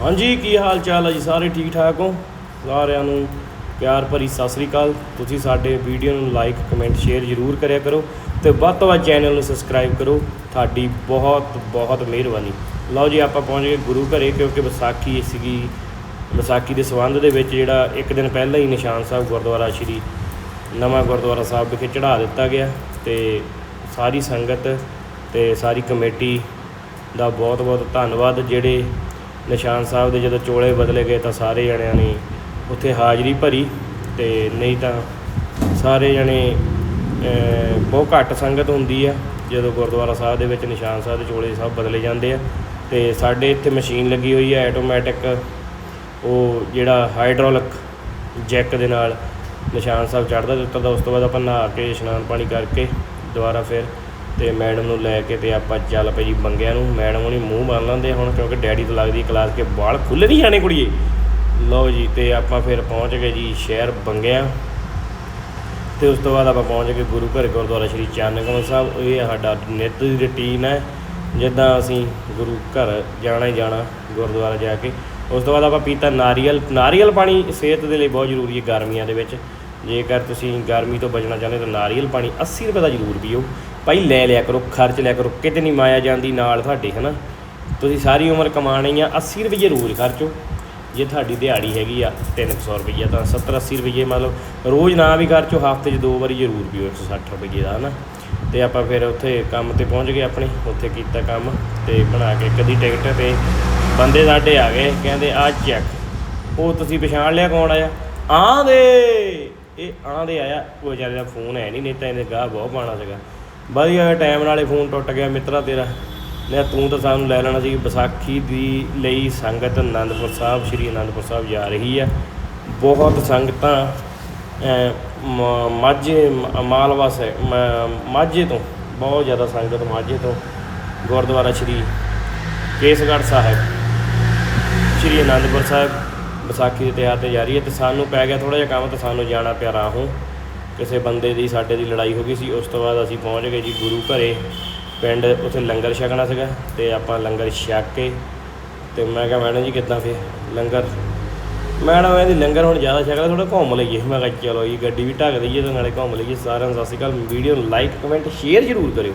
ਹਾਂਜੀ, ਕੀ ਹਾਲ ਚਾਲ ਹੈ ਜੀ? ਸਾਰੇ ਠੀਕ ਠਾਕ ਹੋ? ਸਾਰਿਆਂ ਨੂੰ ਪਿਆਰ ਭਰੀ ਸਤਿ ਸ੍ਰੀ ਅਕਾਲ। ਤੁਸੀਂ ਸਾਡੇ ਵੀਡੀਓ ਨੂੰ ਲਾਈਕ ਕਮੈਂਟ ਸ਼ੇਅਰ ਜ਼ਰੂਰ ਕਰਿਆ ਕਰੋ ਤੇ ਵੱਧ ਤੋਂ ਵੱਧ ਚੈਨਲ ਨੂੰ ਸਬਸਕ੍ਰਾਈਬ ਕਰੋ। ਤੁਹਾਡੀ ਬਹੁਤ ਬਹੁਤ ਮਿਹਰਬਾਨੀ। ਲਓ ਜੀ, ਆਪਾਂ ਪਹੁੰਚ ਗਏ ਗੁਰੂ ਘਰੇ ਕਿਉਂਕਿ ਵਿਸਾਖੀ ਸੀਗੀ। ਵਿਸਾਖੀ ਦੇ ਸੰਬੰਧ ਦੇ ਵਿੱਚ ਜਿਹੜਾ ਇੱਕ ਦਿਨ ਪਹਿਲਾਂ ਹੀ ਨਿਸ਼ਾਨ ਸਾਹਿਬ ਗੁਰਦੁਆਰਾ ਸ਼੍ਰੀ ਨਵਾਂ ਗੁਰਦੁਆਰਾ ਸਾਹਿਬ ਵਿਖੇ ਚੜ੍ਹਾ ਦਿੱਤਾ ਗਿਆ ਤੇ ਸਾਰੀ ਸੰਗਤ ਤੇ ਸਾਰੀ ਕਮੇਟੀ ਦਾ ਬਹੁਤ ਬਹੁਤ ਧੰਨਵਾਦ। ਜਿਹੜੇ ਨਿਸ਼ਾਨ ਸਾਹਿਬ ਦੇ ਜਦੋਂ ਚੋਲੇ ਬਦਲੇ ਗਏ ਤਾਂ ਸਾਰੇ ਜਣਿਆਂ ਨੇ ਉੱਥੇ ਹਾਜ਼ਰੀ ਭਰੀ ਤੇ ਨਹੀਂ ਤਾਂ ਸਾਰੇ ਜਣੇ ਬਹੁਤ ਘੱਟ ਸੰਗਤ ਹੁੰਦੀ ਆ, ਜਦੋਂ ਗੁਰਦੁਆਰਾ ਸਾਹਿਬ ਦੇ ਵਿੱਚ ਨਿਸ਼ਾਨ ਸਾਹਿਬ ਦੇ ਚੋਲੇ ਸਭ ਬਦਲੇ ਜਾਂਦੇ ਆ ਤੇ ਸਾਡੇ ਇੱਥੇ ਮਸ਼ੀਨ ਲੱਗੀ ਹੋਈ ਹੈ ਆਟੋਮੈਟਿਕ, ਉਹ ਜਿਹੜਾ ਹਾਈਡ੍ਰੋਲਿਕ ਜੈਕ ਦੇ ਨਾਲ ਨਿਸ਼ਾਨ ਸਾਹਿਬ ਚੜ੍ਹਦਾ ਦਿੱਤਾ ਉਤਰਦਾ ਉਸ ਤੋਂ ਬਾਅਦ ਆਪਾਂ ਨਹਾ ਕੇ ਇਸ਼ਨਾਨ ਪਾਣੀ ਕਰਕੇ ਦੁਬਾਰਾ ਫਿਰ ਤੇ ਮੈਡਮ ਨੂੰ ਲੈ ਕੇ ਤੇ ਆਪਾਂ ਚੱਲ ਪਏ ਜੀ ਬੰਗਿਆਂ ਨੂੰ। ਮੈਡਮ ਉਹਨੇ ਮੂੰਹ ਬੰਨ ਲੈਂਦੇ ਹੁਣ ਕਿਉਂਕਿ ਡੈਡੀ ਤੋਂ ਲੱਗਦੀ ਕਲਾਸ ਕੇ ਵਾਲ ਖੁੱਲੇ ਨਹੀਂ ਜਾਣੇ ਕੁੜੀਏ। ਲਓ ਜੀ, ਤੇ ਆਪਾਂ ਫਿਰ ਪਹੁੰਚ ਗਏ ਜੀ ਸ਼ਹਿਰ ਬੰਗਿਆਂ। ਤੇ ਉਸ ਤੋਂ ਬਾਅਦ ਆਪਾਂ ਪਹੁੰਚ ਗਏ ਗੁਰੂ ਘਰ ਗੁਰਦੁਆਰਾ ਸ਼੍ਰੀ ਚਾਨਕਮਲ ਸਾਹਿਬ। ਇਹ ਸਾਡਾ ਨਿੱਤ ਦੀ ਰੁਟੀਨ ਹੈ। ਜਿੱਦਾਂ ਅਸੀਂ ਗੁਰੂ ਘਰ ਜਾਣਾ ਹੀ ਜਾਣਾ, ਗੁਰਦੁਆਰਾ ਜਾ ਕੇ। ਉਸ ਤੋਂ ਬਾਅਦ ਆਪਾਂ ਪੀਤਾ ਨਾਰੀਅਲ। ਨਾਰੀਅਲ ਪਾਣੀ ਸਿਹਤ ਦੇ ਲਈ ਬਹੁਤ ਜ਼ਰੂਰੀ ਹੈ ਗਰਮੀਆਂ ਦੇ ਵਿੱਚ। ਜੇਕਰ ਤੁਸੀਂ ਗਰਮੀ ਤੋਂ ਬਚਣਾ ਚਾਹੁੰਦੇ ਤਾਂ ਨਾਰੀਅਲ ਪਾਣੀ 80 ਰੁਪਏ ਦਾ ਜ਼ਰੂਰ ਪੀਓ। ਭਾਈ ਲੈ ਲਿਆ ਕਰੋ, ਖਰਚ ਲਿਆ ਕਰੋ, ਕਿਤੇ ਨਹੀਂ ਮਾਇਆ ਜਾਂਦੀ ਨਾਲ ਤੁਹਾਡੇ ਹਨਾ? ਤੁਸੀਂ ਸਾਰੀ ਉਮਰ ਕਮਾਣੀ ਆ 80 ਰੁਪਏ ਰੋਜ਼ ਖਰਚੋ। ਜੇ ਤੁਹਾਡੀ ਦਿਹਾੜੀ ਹੈਗੀ ਆ 300 ਰੁਪਈਆ, ਤਾਂ 70 80 ਰੁਪਈਏ ਮਤਲਬ ਰੋਜ਼ ਨਾ ਵੀ ਖਰਚੋ, ਹਫ਼ਤੇ 'ਚ ਦੋ ਵਾਰੀ ਜ਼ਰੂਰ ਪੀਓ 160 ਰੁਪਈਏ ਦਾ, ਹਨਾ? ਤੇ ਆਪਾਂ ਫਿਰ ਉੱਥੇ ਕੰਮ ਤੇ ਪਹੁੰਚ ਗਏ ਆਪਣੇ, ਉੱਥੇ ਕੀਤਾ ਕੰਮ ਤੇ ਬਣਾ ਕੇ ਕਦੀ ਟਿਕਟ ਤੇ ਬੰਦੇ ਸਾਡੇ ਆ ਗਏ, ਕਹਿੰਦੇ ਆ ਚੈੱਕ ਉਹ ਤੁਸੀਂ ਪਛਾਣ ਲਿਆ ਕੌਣ ਆਇਆ? ਆਂ ਇਹ ਆਂ ਆਇਆ, ਉਹ ਵਿਚਾਰੇ ਦਾ ਫੋਨ ਹੈ ਨਹੀਂ ਨਹੀਂ ਤਾਂ ਇਹਨੇ ਗਾਹ ਬਹੁਤ ਪਾਣਾ ਸੀਗਾ। ਵਧੀਆ ਟਾਈਮ ਨਾਲੇ ਫੋਨ ਟੁੱਟ ਗਿਆ ਮਿੱਤਰਾ ਤੇਰਾ। ਲੈ ਤੂੰ ਤਾਂ ਸਾਨੂੰ ਲੈ ਲੈਣਾ ਸੀ ਵਿਸਾਖੀ ਦੀ ਲਈ ਸੰਗਤ ਆਨੰਦਪੁਰ ਸਾਹਿਬ, ਸ੍ਰੀ ਆਨੰਦਪੁਰ ਸਾਹਿਬ ਜਾ ਰਹੀ ਆ ਬਹੁਤ ਸੰਗਤਾਂ ਮ- ਮਾਝੇ ਮਾਲਵਾ ਸੇ ਮਾਝੇ ਤੋਂ, ਬਹੁਤ ਜ਼ਿਆਦਾ ਸੰਗਤ ਮਾਝੇ ਤੋਂ, ਗੁਰਦੁਆਰਾ ਸ੍ਰੀ ਕੇਸਗੜ੍ਹ ਸਾਹਿਬ, ਸ੍ਰੀ ਅਨੰਦਪੁਰ ਸਾਹਿਬ ਵਿਸਾਖੀ ਦੇ ਤਿਉਹਾਰ ਤੇ ਜਾ ਰਹੀ ਹੈ ਤੇ ਸਾਨੂੰ ਪੈ ਗਿਆ ਥੋੜਾ ਜਿਹਾ ਕੰਮ ਤੇ ਸਾਨੂੰ ਜਾਣਾ ਪਿਆ ਰਾਹੋਂ ਕਿਸੇ ਬੰਦੇ ਦੀ, ਸਾਡੇ ਦੀ ਲੜਾਈ ਹੋ ਗਈ ਸੀ, ਉਸ ਤੋਂ ਬਾਅਦ ਅਸੀਂ ਪਹੁੰਚ ਗਏ ਜੀ ਗੁਰੂ ਘਰੇ। ਪਿੰਡ ਉੱਥੇ ਲੰਗਰ ਛਕਣਾ ਸੀਗਾ ਤੇ ਆਪਾਂ ਲੰਗਰ ਛਕ ਕੇ ਤੇ ਮੈਂ ਕਿਹਾ, ਮੈਡਮ ਜੀ, ਕਿੱਦਾਂ ਫਿਰ? ਲੰਗਰ। ਮੈਡਮ, ਇਹਦੀ ਲੰਗਰ ਹੁਣ ਜ਼ਿਆਦਾ ਛਕਦਾ ਥੋੜਾ ਘੁੰਮ ਲਈਏ। ਮੈਂ ਕਿਹਾ, ਚਲੋ ਜੀ, ਗੱਡੀ ਵੀ ਢੱਕ ਦਈਏ ਤੇ ਨਾਲੇ ਘੁੰਮ ਲਈਏ ਸਾਰਿਆਂ ਨੂੰ। ਸਤਿ ਸ਼੍ਰੀ ਅਕਾਲ। ਵੀਡੀਓ ਨੂੰ ਲਾਈਕ ਕਮੈਂਟ ਸ਼ੇਅਰ ਜ਼ਰੂਰ ਕਰਿਓ।